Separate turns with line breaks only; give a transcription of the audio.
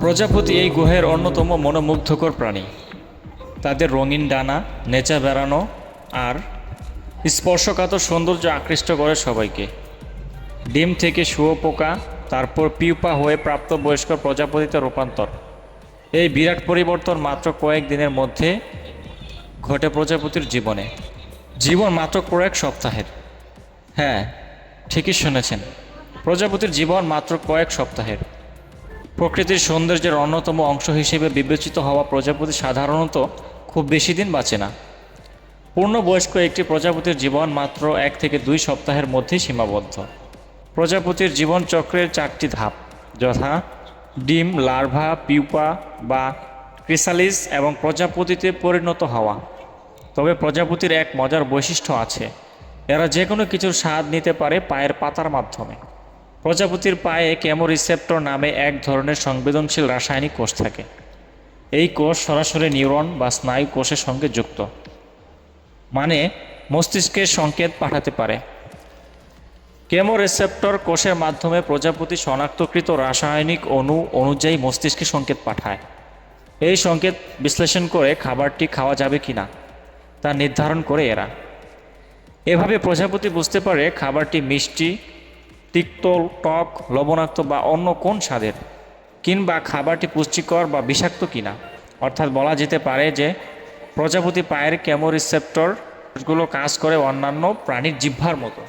প্রজাপতি এই গুহের অন্যতম মনোমুগ্ধকর প্রাণী। তাদের রঙিন ডানা, নেচা বেড়ানো আর স্পর্শকাতর সৌন্দর্য আকৃষ্ট করে সবাইকে। ডিম থেকে শুয়োপোকা তারপর পিউপা হয়ে প্রাপ্তবয়স্ক প্রজাপতিতে রূপান্তর। এই বিরাট পরিবর্তন মাত্র কয়েক দিনের মধ্যে ঘটে প্রজাপতির জীবনে। জীবন মাত্র কয়েক সপ্তাহের। হ্যাঁ ঠিকই শুনেছেন। প্রজাপতির জীবন মাত্র কয়েক সপ্তাহের। প্রকৃতির সৌন্দর্যের অন্যতম অংশ হিসেবে বিবেচিত হওয়া প্রজাপতি সাধারণত খুব বেশি দিন বাঁচে না। পূর্ণবয়স্ক একটি প্রজাপতির জীবন মাত্র এক থেকে দুই সপ্তাহের মধ্যেই সীমাবদ্ধ। প্রজাপতির জীবন চক্রের চারটি ধাপ যথা ডিম, লার্ভা, পিউপা বা ক্রিসালিস এবং প্রজাপতিতে পরিণত হওয়া। তবে প্রজাপতির এক মজার বৈশিষ্ট্য আছে। এরা যে কোনো কিছুর স্বাদ নিতে পারে পায়ের পাতার মাধ্যমে। প্রজাপতির পায়ে কেমোরিসেপ্টর নামে এক ধরনের সংবেদনশীল রাসায়নিক কোষ থাকে। এই কোষ সরাসরি নিউরন বা স্নায়ু কোষের সঙ্গে যুক্ত। মানে মস্তিষ্কের সংকেত পাঠাতে পারে। কেমোরেসেপ্টর কোষের মাধ্যমে প্রজাপতি শনাক্তকৃত রাসায়নিক অণু অনুযায়ী মস্তিষ্কে সংকেত পাঠায়। এই সংকেত বিশ্লেষণ করে খাবারটি খাওয়া যাবে কিনা তা নির্ধারণ করে এরা। এভাবে প্রজাপতি বুঝতে পারে খাবারটি মিষ্টি তিক্ত, টক, লবণাক্ত বা অন্য কোন স্বাদের, কিংবা খাবারটি পুষ্টিকর বা বিষাক্ত কিনা। অর্থাৎ বলা যেতে পারে যে, প্রজাপতি পায়ের কেমোরিসেপ্টরগুলো কাজ করে অন্যান্য প্রাণীর জিহ্বার মতো।